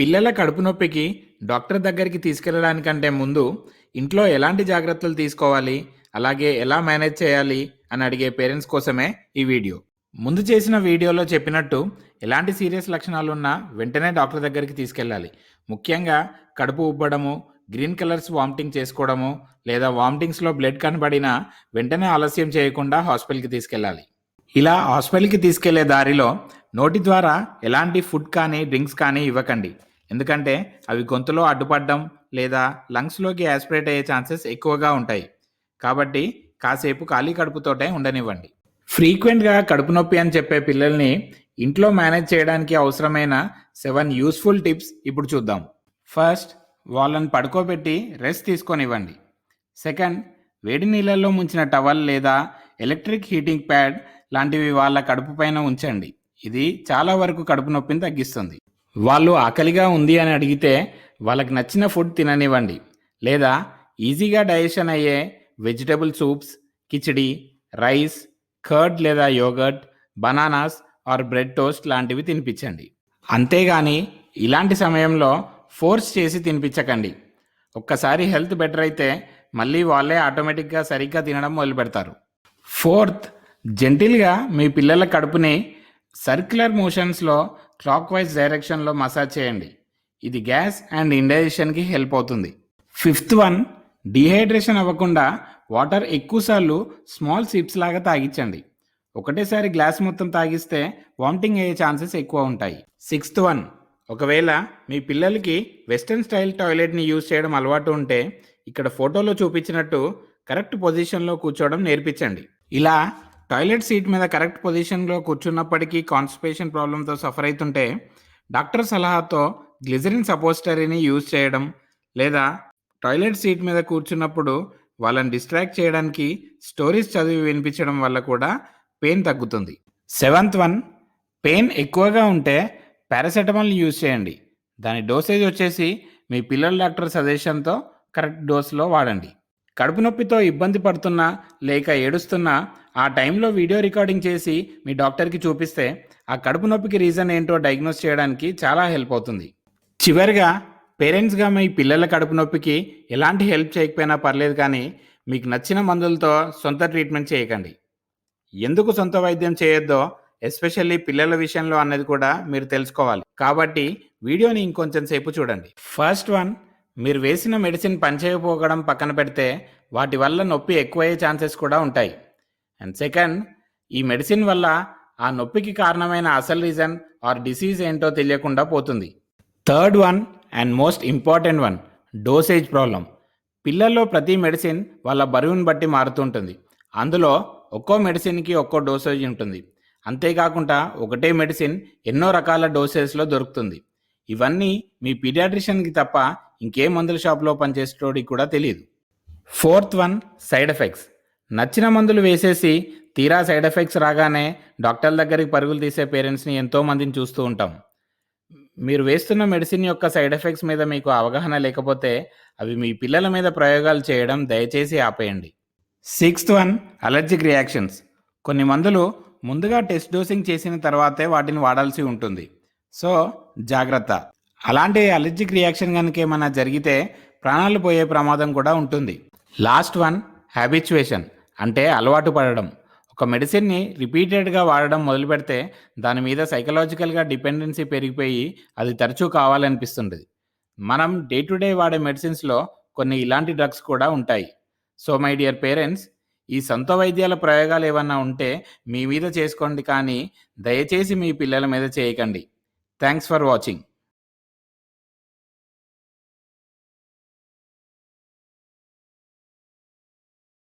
పిల్లల కడుపు నొప్పికి డాక్టర్ దగ్గరికి తీసుకెళ్ళడానికంటే ముందు ఇంట్లో ఎలాంటి జాగ్రత్తలు తీసుకోవాలి? అలాగే ఎలా మేనేజ్ చేయాలి? అని అడిగే పేరెంట్స్ కోసమే ఈ వీడియో. ముందు చేసిన వీడియోలో చెప్పినట్టు ఎలాంటి సీరియస్ లక్షణాలు ఉన్నా వెంటనే డాక్టర్ దగ్గరికి తీసుకెళ్ళాలి. ముఖ్యంగా కడుపు ఉబ్బడము గ్రీన్ కలర్స్ వామిటింగ్ చేసుకోవడము లేదా వామిటింగ్స్లో బ్లడ్ కనబడినా వెంటనే ఆలస్యం చేయకుండా హాస్పిటల్కి తీసుకెళ్ళాలి. ఇలా హాస్పిటల్కి తీసుకెళ్ళే దారిలో నోటి ద్వారా ఎలాంటి ఫుడ్ కానీ డ్రింక్స్ కానీ ఇవ్వకండి. ఎందుకంటే అవి గొంతులో అడ్డుపడడం లేదా లంగ్స్లోకి యాస్పిరేట్ అయ్యే ఛాన్సెస్ ఎక్కువగా ఉంటాయి. కాబట్టి కాసేపు ఖాళీ కడుపుతోటే ఉండనివ్వండి. ఫ్రీక్వెంట్గా కడుపు నొప్పి అని చెప్పే పిల్లల్ని ఇంట్లో మేనేజ్ చేయడానికి అవసరమైన సెవెన్ యూస్ఫుల్ టిప్స్ ఇప్పుడు చూద్దాం. ఫస్ట్ వాళ్ళని పడుకోబెట్టి రెస్ట్ తీసుకొనివ్వండి. సెకండ్ వేడి నీళ్ళల్లో ముంచిన టవల్ లేదా ఎలక్ట్రిక్ హీటింగ్ ప్యాడ్ లాంటివి వాళ్ళ కడుపు పైన ఉంచండి. ఇది చాలా వరకు కడుపు నొప్పిని తగ్గిస్తుంది. వాళ్ళు ఆకలిగా ఉంది అని అడిగితే వాళ్ళకి నచ్చిన ఫుడ్ తిననివ్వండి. లేదా ఈజీగా డైజెషన్ అయ్యే vegetable soups khichdi rice curd లేదా yogurt bananas or bread toast లాంటివి తినిపించండి. అంతేగాని ఇలాంటి సమయంలో ఫోర్స్ చేసి తినిపించకండి. ఒక్కసారి హెల్త్ బెటర్ అయితే మళ్ళీ వాళ్ళే ఆటోమేటిక్గా సరిగ్గా తినడం మొదలు పెడతారు ఫోర్త్ జెంటిల్గా మీ పిల్లల కడుపుని సర్క్యులర్ మోషన్స్లో క్లాక్ వైజ్ డైరెక్షన్లో మసాజ్ చేయండి. ఇది గ్యాస్ అండ్ ఇండైజెషన్కి హెల్ప్ అవుతుంది. ఫిఫ్త్ వన్ డిహైడ్రేషన్ అవ్వకుండా వాటర్ ఎక్కువసార్లు స్మాల్ సిప్స్ లాగా తాగించండి. ఒకటేసారి గ్లాస్ మొత్తం తాగిస్తే వామిటింగ్ అయ్యే ఛాన్సెస్ ఎక్కువ ఉంటాయి. సిక్స్త్ వన్ ఒకవేళ మీ పిల్లలకి వెస్ట్రన్ స్టైల్ టాయిలెట్ని యూజ్ చేయడం అలవాటు ఉంటే ఇక్కడ ఫోటోలో చూపించినట్టు కరెక్ట్ పొజిషన్లో కూర్చోవడం నేర్పించండి. ఇలా టాయిలెట్ సీట్ మీద కరెక్ట్ పొజిషన్లో కూర్చున్నప్పటికీ కాన్స్టిపేషన్ ప్రాబ్లంతో సఫర్ అవుతుంటే డాక్టర్ సలహాతో గ్లిజరిన్ సపోస్టరీని యూజ్ చేయడం లేదా టాయిలెట్ సీట్ మీద కూర్చున్నప్పుడు వాళ్ళని డిస్ట్రాక్ట్ చేయడానికి స్టోరీస్ చదివి వినిపించడం వల్ల కూడా పెయిన్ తగ్గుతుంది. సెవెంత్ వన్ పెయిన్ ఎక్కువగా ఉంటే పారాసెటమాల్ యూజ్ చేయండి. దాని డోసేజ్ వచ్చేసి మీ పిల్లల డాక్టర్ సజెషన్తో కరెక్ట్ డోస్లో వాడండి. కడుపు నొప్పితో ఇబ్బంది పడుతున్నా లేక ఏడుస్తున్నా ఆ టైంలో వీడియో రికార్డింగ్ చేసి మీ డాక్టర్కి చూపిస్తే ఆ కడుపు నొప్పికి రీజన్ ఏంటో డయాగ్నోస్ చేయడానికి చాలా హెల్ప్ అవుతుంది. చివరిగా పేరెంట్స్గా మీ పిల్లల కడుపు నొప్పికి ఎలాంటి హెల్ప్ చేయకపోయినా పర్లేదు కానీ మీకు నచ్చిన మందులతో సొంత ట్రీట్మెంట్ చేయకండి. ఎందుకు సొంత వైద్యం చేయొద్దో ఎస్పెషల్లీ పిల్లల విషయంలో అన్నది కూడా మీరు తెలుసుకోవాలి. కాబట్టి వీడియోని ఇంకొంచెం సేపు చూడండి. ఫస్ట్ వన్ మీరు వేసిన మెడిసిన్ పనిచేయకపోవడం పక్కన పెడితే వాటి వల్ల నొప్పి ఎక్కువయ్యే ఛాన్సెస్ కూడా ఉంటాయి. అండ్ సెకండ్ ఈ మెడిసిన్ వల్ల ఆ నొప్పికి కారణమైన అసలు రీజన్ ఆర్ డిసీజ్ ఏంటో తెలియకుండా పోతుంది. Third one and most important one dosage problem పిల్లల్లో ప్రతి మెడిసిన్ వాళ్ళ బరువుని బట్టి మారుతుంటుంది. అందులో ఒక్కో మెడిసిన్కి ఒక్కో డోసేజ్ ఉంటుంది. అంతేకాకుండా ఒకటే మెడిసిన్ ఎన్నో రకాల డోసేజ్లో దొరుకుతుంది. ఇవన్నీ మీ పీడియాట్రిషియన్కి తప్ప ఇంకే మందుల షాప్లో పనిచేసేటోడికి కూడా తెలియదు. ఫోర్త్ వన్ సైడ్ ఎఫెక్ట్స్ నచ్చిన మందులు వేసేసి తీరా సైడ్ ఎఫెక్ట్స్ రాగానే డాక్టర్ల దగ్గరికి పరుగులు తీసే పేరెంట్స్ని ఎంతో మందిని చూస్తూ ఉంటాం. మీరు వేస్తున్న మెడిసిన్ యొక్క సైడ్ ఎఫెక్ట్స్ మీద మీకు అవగాహన లేకపోతే అవి మీ పిల్లల మీద ప్రయోగాలు చేయడం దయచేసి ఆపేయండి. Sixth one allergic reactions. కొన్ని మందులు ముందుగా టెస్ట్ డోసింగ్ చేసిన తర్వాతే వాటిని వాడాల్సి ఉంటుంది. సో జాగ్రత్త. అలాంటి అలర్జిక్ రియాక్షన్ కనుక ఏమైనా జరిగితే ప్రాణాలు పోయే ప్రమాదం కూడా ఉంటుంది. లాస్ట్ వన్ హ్యాబిచువేషన్ అంటే అలవాటు పడడం. ఒక మెడిసిన్ని రిపీటెడ్గా వాడడం మొదలు పెడితే దాని మీద సైకలాజికల్గా డిపెండెన్సీ పెరిగిపోయి అది తరచూ కావాలనిపిస్తుంది మనం డే టు డే వాడే మెడిసిన్స్లో కొన్ని ఇలాంటి డ్రగ్స్ కూడా ఉంటాయి. సో మై డియర్ పేరెంట్స్ ఈ సొంత వైద్యాల ప్రయోగాలు ఏమన్నా ఉంటే మీ మీద చేసుకోండి కానీ దయచేసి మీ పిల్లల మీద చేయకండి. Thanks for watching.